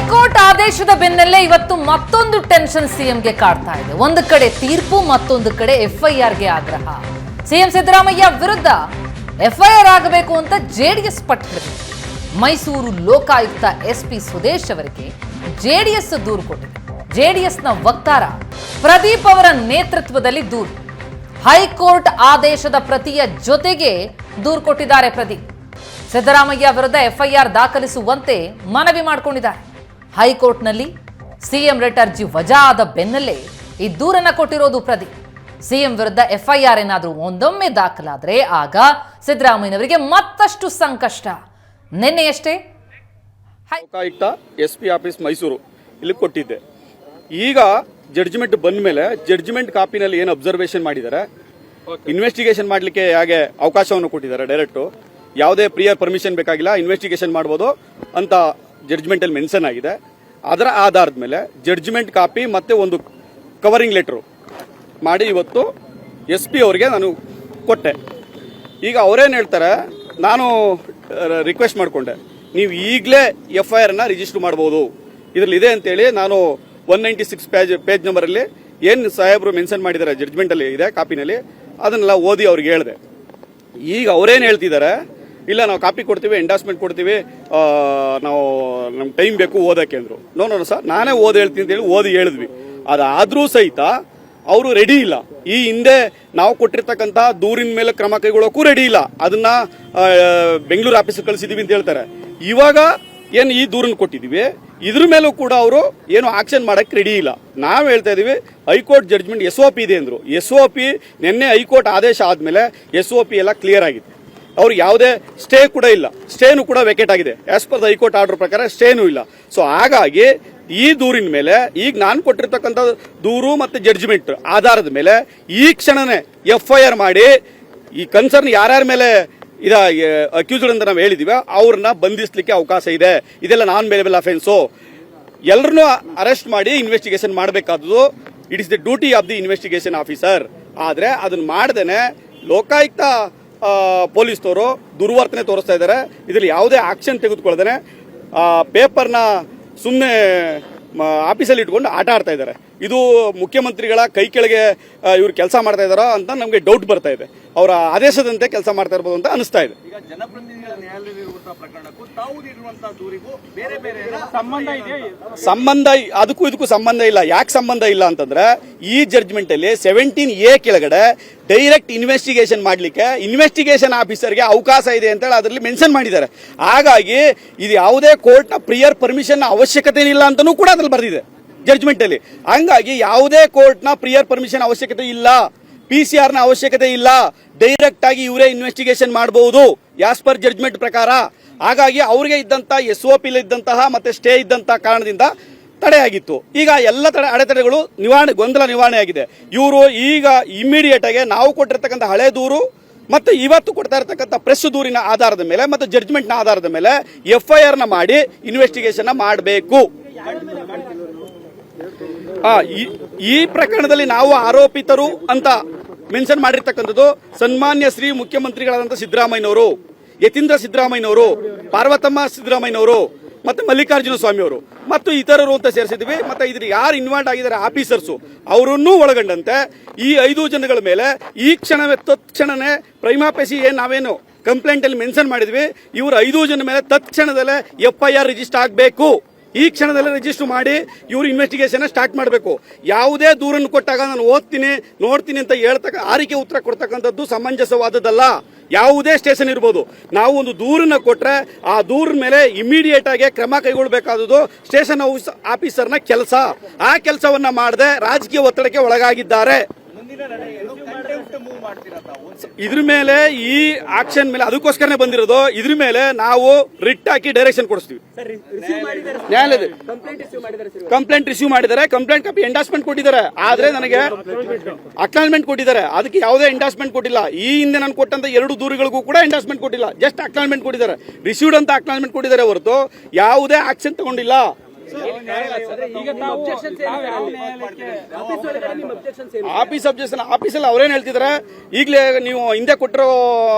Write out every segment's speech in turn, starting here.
High court ಆದೇಶದ ಬೆನ್ನಲ್ಲೇ ಇವತ್ತು ಮತ್ತೊಂದು ಟೆನ್ಷನ್ ಸಿಎಂಗೆ ಕಾಡ್ತಾ ಇದೆ. ಒಂದು ಕಡೆ ತೀರ್ಪು, ಮತ್ತೊಂದು ಕಡೆ ಎಫ್ಐಆರ್ಗೆ ಆಗ್ರಹ. ಸಿಎಂ ಸಿದ್ದರಾಮಯ್ಯ ವಿರುದ್ಧ ಎಫ್ಐಆರ್ ಆಗಬೇಕು ಅಂತ ಜೆಡಿಎಸ್ ಪಟ್ಟು ಮೈಸೂರು ಲೋಕಾಯುಕ್ತ ಎಸ್ಪಿ ಸುದೇಶ್ ಅವರಿಗೆ ಜೆಡಿಎಸ್ ದೂರು ಕೊಟ್ಟಿದೆ. ಜೆಡಿಎಸ್ನ ವಕ್ತಾರ ಪ್ರದೀಪ್ ಅವರ ನೇತೃತ್ವದಲ್ಲಿ ದೂರು. ಹೈಕೋರ್ಟ್ ಆದೇಶದ ಪ್ರತಿಯ ಜೊತೆಗೆ ದೂರು ಕೊಟ್ಟಿದ್ದಾರೆ ಪ್ರದೀಪ್. ಸಿದ್ದರಾಮಯ್ಯ ವಿರುದ್ಧ ಎಫ್ಐಆರ್ ದಾಖಲಿಸುವಂತೆ ಮನವಿ ಮಾಡಿಕೊಂಡಿದ್ದಾರೆ. ಹೈಕೋರ್ಟ್ನಲ್ಲಿ ಸಿಎಂ ರಿಟ್ ಅರ್ಜಿ ವಜಾ ಆದ ಬೆನ್ನಲ್ಲೇ ಈ ದೂರನ್ನ ಕೊಟ್ಟಿರೋದು ಪ್ರದೀಪ್ ಸಿಎಂ ವಿರುದ್ಧ ಎಫ್ಐಆರ್ ಏನಾದರೂ ಒಂದೊಮ್ಮೆ ದಾಖಲಾದರೆ ಆಗ ಸಿದ್ದರಾಮಯ್ಯನವರಿಗೆ ಮತ್ತಷ್ಟು ಸಂಕಷ್ಟ. ನಿನ್ನೆಯಷ್ಟೇ Lokayukta S P office Mysuru. ಇಲ್ಲಿ ಕೊಟ್ಟಿದ್ದೆ. ಈಗ ಜಡ್ಜ್ಮೆಂಟ್ ಬಂದ ಮೇಲೆ ಜಡ್ಜ್ಮೆಂಟ್ ಕಾಪಿನಲ್ಲಿ ಏನು ಅಬ್ಸರ್ವೇಷನ್ ಮಾಡಿದ್ದಾರೆ ಇನ್ವೆಸ್ಟಿಗೇಷನ್ ಮಾಡಲಿಕ್ಕೆ ಹಾಗೆ ಅವಕಾಶವನ್ನು ಕೊಟ್ಟಿದ್ದಾರೆ ಡೈರೆಕ್ಟು ಯಾವುದೇ ಪ್ರಿಯರ್ ಪರ್ಮಿಷನ್ ಬೇಕಾಗಿಲ್ಲ ಇನ್ವೆಸ್ಟಿಗೇಷನ್ ಮಾಡ್ಬೋದು ಅಂತ ಜಡ್ಜ್ಮೆಂಟಲ್ಲಿ ಮೆನ್ಷನ್ ಆಗಿದೆ. ಅದರ ಆಧಾರದ ಮೇಲೆ ಜಡ್ಜ್ಮೆಂಟ್ ಕಾಪಿ ಮತ್ತು ಒಂದು ಕವರಿಂಗ್ ಲೆಟ್ರು ಮಾಡಿ ಇವತ್ತು ಎಸ್ ಪಿ ಅವರಿಗೆ ನಾನು ಕೊಟ್ಟೆ. ಈಗ ಅವರೇನು ಹೇಳ್ತಾರೆ, ನಾನು ರಿಕ್ವೆಸ್ಟ್ ಮಾಡಿಕೊಂಡೆ. ನೀವು ಈಗಲೇ ಎಫ್ ಐ ಆರ್ನ ರಿಜಿಸ್ಟರ್ ಮಾಡ್ಬೋದು. ಇದರಲ್ಲಿ ಇದೆ ಅಂತೇಳಿ ನಾನು one ninety six page page ನಂಬರಲ್ಲಿ ಏನು ಸಾಹೇಬರು ಮೆನ್ಷನ್ ಮಾಡಿದ್ದಾರೆ ಜಡ್ಜ್ಮೆಂಟಲ್ಲಿ ಇದೆ ಕಾಪಿನಲ್ಲಿ ಅದನ್ನೆಲ್ಲ ಓದಿ ಅವ್ರಿಗೆ ಹೇಳಿದೆ. ಈಗ ಅವರೇನು ಹೇಳ್ತಿದ್ದಾರೆ ಇಲ್ಲ, ನಾವು ಕಾಪಿ ಕೊಡ್ತೀವಿ ಎಂಡಾಸ್ಮೆಂಟ್ ಕೊಡ್ತೀವಿ ನಾವು ನಮ್ಗೆ ಟೈಮ್ ಬೇಕು ಓದಕ್ಕೆ ಅಂದರು. ನೋ ನೋ ಸರ್ ನಾನೇ ಓದಿ ಹೇಳ್ತೀನಿ ಅಂತೇಳಿ ಓದಿ ಹೇಳಿದ್ವಿ. ಅದಾದರೂ ಸಹಿತ ಅವರು ರೆಡಿ ಇಲ್ಲ. ಈ ಹಿಂದೆ ನಾವು ಕೊಟ್ಟಿರ್ತಕ್ಕಂಥ ದೂರಿನ ಮೇಲೆ ಕ್ರಮ ಕೈಗೊಳ್ಳೋಕ್ಕೂ ರೆಡಿ ಇಲ್ಲ. ಅದನ್ನ ಬೆಂಗಳೂರು ಆಫೀಸಿಗೆ ಕಳಿಸಿದ್ದೀವಿ ಅಂತ ಹೇಳ್ತಾರೆ. ಇವಾಗ ಏನು ಈ ದೂರನ್ನು ಕೊಟ್ಟಿದ್ದೀವಿ ಇದ್ರ ಮೇಲೂ ಕೂಡ ಅವರು ಏನು ಆಕ್ಷನ್ ಮಾಡೋಕ್ಕೆ ರೆಡಿ ಇಲ್ಲ. ನಾವು ಹೇಳ್ತಾ ಇದ್ದೀವಿ high court judgment S O P ಇದೆ ಅಂದರು. ಎಸ್ ಒ ಪಿ ನಿನ್ನೆ ಹೈಕೋರ್ಟ್ ಆದೇಶ ಆದಮೇಲೆ ಎಸ್ ಒ ಪಿ ಎಲ್ಲ ಕ್ಲಿಯರ್ ಆಗಿದೆ. ಅವ್ರು ಯಾವುದೇ ಸ್ಟೇ ಕೂಡ ಇಲ್ಲ. ಸ್ಟೇನು ಕೂಡ ವೆಕೇಟ್ ಆಗಿದೆ. As per the high court order ಪ್ರಕಾರ ಸ್ಟೇನೂ ಇಲ್ಲ. ಸೊ ಹಾಗಾಗಿ ಈ ದೂರಿನ ಮೇಲೆ, ಈಗ ನಾನು ಕೊಟ್ಟಿರ್ತಕ್ಕಂಥ ದೂರು ಮತ್ತು ಜಡ್ಜ್ಮೆಂಟ್ ಆಧಾರದ ಮೇಲೆ, ಈ ಕ್ಷಣನೇ ಎಫ್ ಐ ಆರ್ ಮಾಡಿ, ಈ ಕನ್ಸರ್ನ್ ಯಾರ್ಯಾರ ಮೇಲೆ ಇದ ಅಕ್ಯೂಸ್ಡ್ ಅಂತ ನಾವು ಹೇಳಿದೀವಿ, ಅವ್ರನ್ನ ಬಂಧಿಸ್ಲಿಕ್ಕೆ ಅವಕಾಶ ಇದೆ. ಇದೆಲ್ಲ ನಾನ್ ಮೇಲೆಬಲ್ ಅಫೆನ್ಸು ಎಲ್ಲರನ್ನೂ ಅರೆಸ್ಟ್ ಮಾಡಿ investigation ಮಾಡಬೇಕಾದದ್ದು it is the duty of the investigation officer ಆದರೆ ಅದನ್ನ ಮಾಡ್ದೇನೆ ಲೋಕಾಯುಕ್ತ ಪೊಲೀಸ್ನವರು ದುರ್ವರ್ತನೆ ತೋರಿಸ್ತಾ ಇದ್ದಾರೆ. ಇದರಲ್ಲಿ ಯಾವುದೇ ಆಕ್ಷನ್ ತೆಗೆದುಕೊಳ್ಳದೇ ಪೇಪರ್ನ ಸುಮ್ಮನೆ ಆಫೀಸಲ್ಲಿ ಇಟ್ಕೊಂಡು ಆಟ ಆಡ್ತಾ ಇದ್ದಾರೆ. ಇದು ಮುಖ್ಯಮಂತ್ರಿಗಳ ಕೈ ಕೆಳಗೆ ಇವರು ಕೆಲಸ ಮಾಡ್ತಾ ಇದ್ದಾರೋ ಅಂತ ನಮಗೆ ಡೌಟ್ ಬರ್ತಾ ಇದೆ. ಅವರ ಆದೇಶದಂತೆ ಕೆಲಸ ಮಾಡ್ತಾ ಇರ್ಬೋದು ಅಂತ ಅನಿಸ್ತಾ ಇದೆ. ಸಂಬಂಧ ಅದಕ್ಕೂ ಇದಕ್ಕೂ ಸಂಬಂಧ ಇಲ್ಲ. ಯಾಕೆ ಸಂಬಂಧ ಇಲ್ಲ ಅಂತಂದ್ರೆ ಈ ಜಡ್ಜ್ಮೆಂಟ್ ಅಲ್ಲಿ ಸೆವೆಂಟೀನ್ ಎ ಕೆಳಗಡೆ ಡೈರೆಕ್ಟ್ ಇನ್ವೆಸ್ಟಿಗೇಷನ್ ಮಾಡಲಿಕ್ಕೆ ಇನ್ವೆಸ್ಟಿಗೇಷನ್ ಆಫೀಸರ್ಗೆ ಅವಕಾಶ ಇದೆ ಅಂತೇಳಿ ಅದರಲ್ಲಿ ಮೆನ್ಷನ್ ಮಾಡಿದ್ದಾರೆ. ಹಾಗಾಗಿ ಇದು ಯಾವುದೇ ಕೋರ್ಟ್ನ ಪ್ರಿಯರ್ ಪರ್ಮಿಷನ್ ಅವಶ್ಯಕತೆ ಇಲ್ಲ ಅಂತಲೂ ಕೂಡ ಅದ್ರಲ್ಲಿ ಬರೆದಿದೆ ಜಡ್ಜ್ಮೆಂಟ್ ಅಲ್ಲಿ. ಹಂಗಾಗಿ ಯಾವುದೇ ಕೋರ್ಟ್ನ ಪ್ರಿಯರ್ ಪರ್ಮಿಷನ್ ಅವಶ್ಯಕತೆ ಇಲ್ಲ. ಪಿ ಸಿ ಆರ್ನ ಅವಶ್ಯಕತೆ ಇಲ್ಲ. ಡೈರೆಕ್ಟ್ ಆಗಿ ಇವರೇ ಇನ್ವೆಸ್ಟಿಗೇಷನ್ ಮಾಡಬಹುದು ಯಾಸ್ ಪರ್ ಜಡ್ಜ್ಮೆಂಟ್ ಪ್ರಕಾರ. ಹಾಗಾಗಿ ಅವರಿಗೆ ಇದ್ದಂತಹ ಎಸ್ ಒ ಪಿ ಇದ್ದಂತಹ ಮತ್ತೆ ಸ್ಟೇ ಇದ್ದಂತಹ ಕಾರಣದಿಂದ ತಡೆಯಾಗಿತ್ತು ಈಗ ಎಲ್ಲ ತಡೆ ಅಡೆತಡೆಗಳು ನಿವಾರಣೆ, ಗೊಂದಲ ನಿವಾರಣೆ ಆಗಿದೆ. ಇವರು ಈಗ ಇಮಿಡಿಯೇಟ್ ಆಗಿ ನಾವು ಕೊಟ್ಟಿರ್ತಕ್ಕಂಥ ಹಳೆ ದೂರು ಮತ್ತು ಇವತ್ತು ಕೊಡ್ತಾ ಇರತಕ್ಕಂಥ ಪ್ರೆಸ್ ದೂರಿನ ಆಧಾರದ ಮೇಲೆ ಮತ್ತು ಜಡ್ಜ್ಮೆಂಟ್ನ ಆಧಾರದ ಮೇಲೆ ಎಫ್ ಐ ಆರ್ನ ಮಾಡಿ ಇನ್ವೆಸ್ಟಿಗೇಷನ್ ಮಾಡಬೇಕು. ಈ ಪ್ರಕರಣದಲ್ಲಿ ನಾವು ಆರೋಪಿತರು ಅಂತ ಮೆನ್ಷನ್ ಮಾಡಿರ್ತಕ್ಕಂಥದ್ದು ಸನ್ಮಾನ್ಯ ಶ್ರೀ ಮುಖ್ಯಮಂತ್ರಿಗಳಾದಂಥ ಸಿದ್ದರಾಮಯ್ಯನವರು, ಯತೀಂದ್ರ ಸಿದ್ದರಾಮಯ್ಯನವರು, ಪಾರ್ವತಮ್ಮ ಸಿದ್ದರಾಮಯ್ಯನವರು, ಮತ್ತು ಮಲ್ಲಿಕಾರ್ಜುನ ಸ್ವಾಮಿ ಅವರು, ಮತ್ತು ಇತರರು ಅಂತ ಸೇರಿಸಿದ್ವಿ ಮತ್ತೆ ಇದ್ರ ಯಾರು ಇನ್ವಾಲ್ವ್ ಆಗಿದ್ದಾರೆ ಆಫೀಸರ್ಸು ಅವರನ್ನೂ ಒಳಗೊಂಡಂತೆ ಈ ಐದು ಜನಗಳ ಮೇಲೆ ಈ ಕ್ಷಣವೇ ತತ್ಕ್ಷಣನೇ ಪ್ರೈಮಾಪೇಸಿ ಏನು ನಾವೇನು ಕಂಪ್ಲೇಂಟ್ ಅಲ್ಲಿ ಮೆನ್ಷನ್ ಮಾಡಿದ್ವಿ. ಇವರು ಐದು ಜನ ಮೇಲೆ ತತ್ಕ್ಷಣದಲ್ಲೇ ಎಫ್ ಐ ರಿಜಿಸ್ಟರ್ ಆಗಬೇಕು. ಈ ಕ್ಷಣದಲ್ಲಿ ರಿಜಿಸ್ಟರ್ ಮಾಡಿ ಇವರು ಇನ್ವೆಸ್ಟಿಗೇಷನ್ ಸ್ಟಾರ್ಟ್ ಮಾಡಬೇಕು. ಯಾವುದೇ ದೂರನ್ನು ಕೊಟ್ಟಾಗ ನಾನು ಓದ್ತೀನಿ, ನೋಡ್ತೀನಿ ಅಂತ ಹೇಳ್ತಕ್ಕ ಆರಿಕೆ ಉತ್ತರ ಕೊಡ್ತಕ್ಕಂಥದ್ದು ಸಮಂಜಸವಾದದ್ದಲ್ಲ. ಯಾವುದೇ ಸ್ಟೇಷನ್ ಇರ್ಬೋದು. ನಾವು ಒಂದು ದೂರನ್ನ ಕೊಟ್ಟರೆ ಆ ದೂರಿನ ಮೇಲೆ ಇಮಿಡಿಯೇಟ್ ಆಗಿ ಕ್ರಮ ಕೈಗೊಳ್ಳಬೇಕಾದದ್ದು ಸ್ಟೇಷನ್ ಹೌಸ್ ಆಫೀಸರ್ನ ಕೆಲಸ. ಆ ಕೆಲಸವನ್ನ ಮಾಡದೆ ರಾಜಕೀಯ ಒತ್ತಡಕ್ಕೆ ಒಳಗಾಗಿದ್ದಾರೆ. ಇದ್ರ ಮೇಲೆ ಈ ಆಕ್ಷನ್ ಮೇಲೆ ಅದಕ್ಕೋಸ್ಕರನೇ ಬಂದಿರೋದು ಇದ್ರ ಮೇಲೆ ನಾವು ರಿಟ್ ಹಾಕಿ ಡೈರೆಕ್ಷನ್ ಕೊಡಿಸ್ತೀವಿ. ನ್ಯಾಯಾಲಯದ ಕಂಪ್ಲೇಂಟ್ ರಿಸೀವ್ ಮಾಡಿದ್ದಾರೆ ಕಂಪ್ಲೇಂಟ್ ಕಾಪಿ ಎಂಡಾಸ್ಮೆಂಟ್ ಕೊಟ್ಟಿದ್ದಾರೆ. ಆದ್ರೆ ನನಗೆ ಅಕ್ನಾಲ್ಮೆಂಟ್ ಕೊಟ್ಟಿದ್ದಾರೆ. ಅದಕ್ಕೆ ಯಾವುದೇ ಎಂಡಾಸ್ಮೆಂಟ್ ಕೊಟ್ಟಿಲ್ಲ. ಈ ಹಿಂದೆ ನಾನು ಕೊಟ್ಟಂತ ಎರಡು ದೂರುಗಳಿಗೂ ಕೂಡ ಎಂಡಾಸ್ಮೆಂಟ್ ಕೊಟ್ಟಿಲ್ಲ. ಜಸ್ಟ್ ಅಕ್ನಾಲ್ಮೆಂಟ್ ಕೊಟ್ಟಿದ್ದಾರೆ. ರಿಸೀವ್ಡ್ ಅಂತ ಅಕ್ನಾಲ್ಮೆಂಟ್ ಕೊಟ್ಟಿದ್ದಾರೆ ಹೊರತು ಯಾವುದೇ ಆಕ್ಷನ್ ತಗೊಂಡಿಲ್ಲ. ಆಫೀಸ್ ಅಬ್ಜೆಕ್ಷನ್ ಆಫೀಸಲ್ಲಿ ಅವ್ರೇನ್ ಹೇಳ್ತಿದಾರೆ? ಈಗಲೇ ನೀವು ಹಿಂದೆ ಕೊಟ್ಟಿರೋ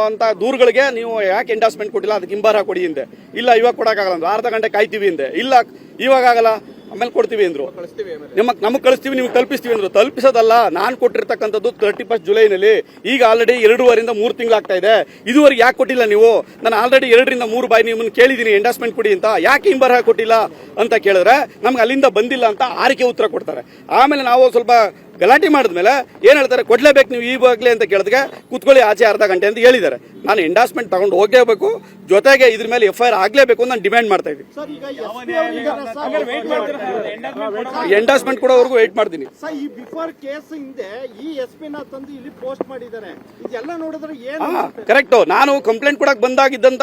ಅಂತ ದೂರುಗಳಿಗೆ ನೀವು ಯಾಕೆ ಎಂಡಾಸ್ಮೆಂಟ್ ಕೊಟ್ಟಿಲ್ಲ? ಅದಕ್ಕೆ ಹಿಂಬಾರ ಕೊಡಿ ಹಿಂದೆ. ಇಲ್ಲ ಇವಾಗ ಕೊಡಕ್ಕಾಗಲ್ಲ ಅರ್ಧ ಗಂಟೆ ಕಾಯ್ತೀವಿ ಹಿಂದೆ. ಇಲ್ಲ ಇವಾಗ ಆಗಲ್ಲ. ಆಮೇಲೆ ಕೊಡ್ತೀವಿ ಅಂದ್ರು. ನಿಮ್ಮ ನಮಗೆ ಕಳಿಸ್ತೀವಿ ನಿಮ್ಗೆ ತಲುಪಿಸ್ತೀವಿ ಅಂದ್ರು. ತಲುಪಿಸೋದಲ್ಲ ನಾನು ಕೊಟ್ಟಿರ್ತಕ್ಕಂಥದ್ದು ತರ್ಟಿ ಫಸ್ಟ್ ಜುಲೈನಲ್ಲಿ. ಈಗ ಆಲ್ರೆಡಿ ಎರಡೂವರೆಯಿಂದ ಮೂರು ತಿಂಗಳಾಗ್ತಾ ಇದೆ. ಇದುವರೆಗೆ ಯಾಕೆ ಕೊಟ್ಟಿಲ್ಲ ನೀವು? ನಾನು ಆಲ್ರೆಡಿ ಎರಡರಿಂದ ಮೂರು ಬಾಯಿ ನಿಮ್ಮನ್ನು ಕೇಳಿದ್ದೀನಿ ಎಂಡಾಸ್ಮೆಂಟ್ ಕೊಡಿ ಅಂತ. ಯಾಕೆ ಹಿಂಬರ ಕೊಟ್ಟಿಲ್ಲ ಅಂತ ಕೇಳಿದ್ರೆ ನಮ್ಗೆ ಅಲ್ಲಿಂದ ಬಂದಿಲ್ಲ ಅಂತ ಆರಿಕೆ ಉತ್ತರ ಕೊಡ್ತಾರೆ. ಆಮೇಲೆ ನಾವು ಸ್ವಲ್ಪ ಗಲಾಟೆ ಮಾಡಿದ್ಮೇಲೆ ಏನು ಹೇಳ್ತಾರೆ? ಕೊಡ್ಲೇಬೇಕು ನೀವು ಈವಾಗಲೇ ಅಂತ ಕೇಳಿದ್ರೆ ಕೂತ್ಕೊಳ್ಳಿ ಆಚೆ ಅರ್ಧ ಗಂಟೆ ಅಂತ ಹೇಳಿದ್ದಾರೆ. ನಾನು ಎಂಡಾಸ್ಮೆಂಟ್ ತಗೊಂಡು ಹೋಗಲೇಬೇಕು ಜೊತೆಗೆ ಇದ್ರ ಮೇಲೆ ಎಫ್ ಐ ಆರ್ ಆಗ್ಲೇಬೇಕು ಅಂತ ನಾನು ಡಿಮ್ಯಾಂಡ್ ಮಾಡ್ತಾ ಇದ್ದೀನಿ. ಸರ್ ಕೂಡ ಅವ್ರಿಗೂ ವೇಟ್ ಮಾಡ್ತೀರಾ? ಎಂಡಾಸ್ಮೆಂಟ್ ಕೊಡೋವರೆಗೂ ವೆಯ್ಟ್ ಮಾಡ್ತೀನಿ. ಸರ್ ಈ ಬಿಫೋರ್ ಕೇಸ್ ಹಿಂದೆ ಈ ಎಸ್ ಪಿ ತಂದು ಇಲ್ಲಿ ಪೋಸ್ಟ್ ಮಾಡಿದ್ದಾರೆ. ಇದೆಲ್ಲ ನೋಡಿದ್ರೆ ಏನು ಕರೆಕ್ಟ್ ನಾನು ಕಂಪ್ಲೇಂಟ್ ಕೊಡಕ್ ಬಂದಾಗಿದ್ದಂತ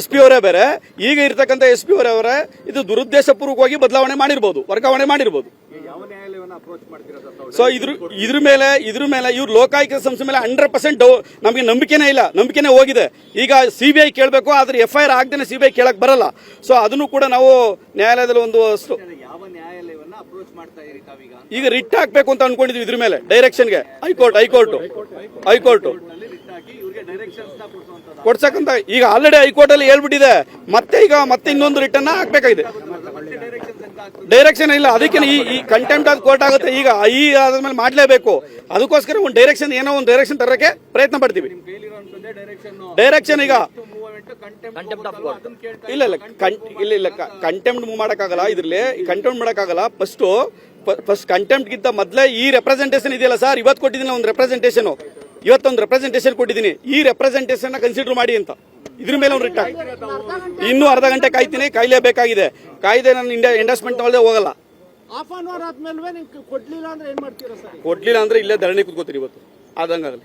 ಎಸ್ ಪಿ ಅವರೇ ಬೇರೆ. ಈಗ ಇರ್ತಕ್ಕಂಥ ಎಸ್ ಪಿ ಅವರೇ ಇದು ದುರುದ್ದೇಶಪೂರ್ವಕವಾಗಿ ಬದಲಾವಣೆ ಮಾಡಿರ್ಬೋದು ವರ್ಗಾವಣೆ ಮಾಡಿರ್ಬೋದು. ಯಾವ ನ್ಯಾಯಾಲಯವನ್ನ ಅಪ್ರೋಚ್ ಮಾಡ್ತೀರಾ ಸರ್ ತಾವು? ಸೊ ಇದ್ರ ಇದ್ರ ಮೇಲೆ ಇದ್ರ ಮೇಲೆ ಇವ್ರು ಲೋಕಾಯುಕ್ತ ಸಂಸ್ಥೆ ಮೇಲೆ ಹಂಡ್ರೆಡ್ ಪರ್ಸೆಂಟ್ ನಮಗೆ ನಂಬಿಕೆನೇ ಇಲ್ಲ ನಂಬಿಕೆನೇ ಹೋಗಿದೆ. ಈಗ ಸಿ ಬಿ ಐ ಕೇಳಬೇಕು ಆದ್ರೆ ಎಫ್ ಐ ಆರ್ ಆಗದೇನೆ ಸಿ ಬಿ ಐ ಕೇಳಕ್ ಬರಲ್ಲ. ಸೊ ಅದನ್ನು ಕೂಡ ನಾವು ನ್ಯಾಯಾಲಯದಲ್ಲಿ ಒಂದು ಈಗ ರಿಟ್ ಹಾಕ್ಬೇಕು ಅಂತ ಅನ್ಕೊಂಡಿದ್ವಿ ಇದ್ರ ಮೇಲೆ ಡೈರೆಕ್ಷನ್ಗೆ high court high court. High court. ಕೊಡ್ಸಕ್ಕಂತ, ಈಗ ಆಲ್ರೆಡಿ ಹೈಕೋರ್ಟ್ ಅಲ್ಲಿ ಹೇಳ್ಬಿಟ್ಟಿದೆ. ಮತ್ತೆ ಈಗ ಮತ್ತೆ ಇನ್ನೊಂದು ರಿಟರ್ನ್ ಹಾಕ್ಬೇಕಾಗಿದೆ. ಡೈರೆಕ್ಷನ್ ಇಲ್ಲ. ಅದಕ್ಕೆ ಈ ಕಂಟೆಂಪ್ಟ್ ಆದ ಕೋರ್ಟ್ ಆಗುತ್ತೆ. ಈಗ ಈ ಆದ್ಮೇಲೆ ಮಾಡ್ಲೇಬೇಕು. ಅದಕ್ಕೋಸ್ಕರ ಒಂದು ಡೈರೆಕ್ಷನ್ ಏನೋ ಒಂದು ಡೈರೆಕ್ಷನ್ ತರಕ್ಕೆ ಪ್ರಯತ್ನ ಪಡ್ತೀವಿ. ಡೈರೆಕ್ಷನ್ ಈಗ. ಕಂಟೆಂಪ್ಟ್ ಆಫ್ ಕೋರ್ಟ್ ಇಲ್ಲ ಇಲ್ಲ ಕಂ ಇಲ್ಲ ಇಲ್ಲ ಕಂಟೆಂಪ್ಟ್ ಮೂವ್ ಇದರಲ್ಲಿ ಇದ್ರಲ್ಲಿ. ಕಂಟೆಂಪ್ಟ್ ಮಾಡೋಕ್ಕಾಗಲ್ಲ. ಫಸ್ಟು ಫಸ್ಟ್ ಕಂಟೆಂಪ್ಟ್ಗಿಂತ ಮೊದಲೇ ಈ ರೆಪ್ರೆಸೆಂಟೇಷನ್ ಇದೆಯಲ್ಲ ಸರ್ ಇವತ್ತು ಕೊಟ್ಟಿದ್ದೀನಿ ಒಂದು ರೆಪ್ರೆಸೆಂಟೇಷನ್ ಇವತ್ತೊಂದು ರೆಪ್ರೆಸೆಂಟೇಷನ್ ಕೊಟ್ಟಿದ್ದೀನಿ. ಈ ರೆಪ್ರೆಸೆಂಟೇಷನ್ನ ಕನ್ಸಿಡರ್ ಮಾಡಿ ಅಂತ. ಇದ್ರ ಮೇಲೆ ಅವ್ನು ರಿಟರ್ನ್ ಇನ್ನೂ ಅರ್ಧ ಗಂಟೆ ಕಾಯ್ತೀನಿ. ಕಾಯ್ಲೇಬೇಕಾಗಿದೆ ಕಾಯ್ದೆ ನಾನು ಇಂಡಿಯಾ ಎಂಡಸ್ಮೆಂಟ್ ತಗೊಳ್ಳದೆ ಹೋಗಲ್ಲ. ಹಾಫ್ ಅನ್ ಅವರ್ ಕೊಡ್ಲಿಲ್ಲ ಅಂದ್ರೆ ಏನ್ ಮಾಡ್ತೀರಾ ಸರ್ ಕೊಡ್ಲಿಲ್ಲ ಅಂದ್ರೆ ಇಲ್ಲೇ ಧರಣಿ ಕುತ್ಕೋತೀರಿ ಇವತ್ತು. ಆದಂಗಾಗಲಿ.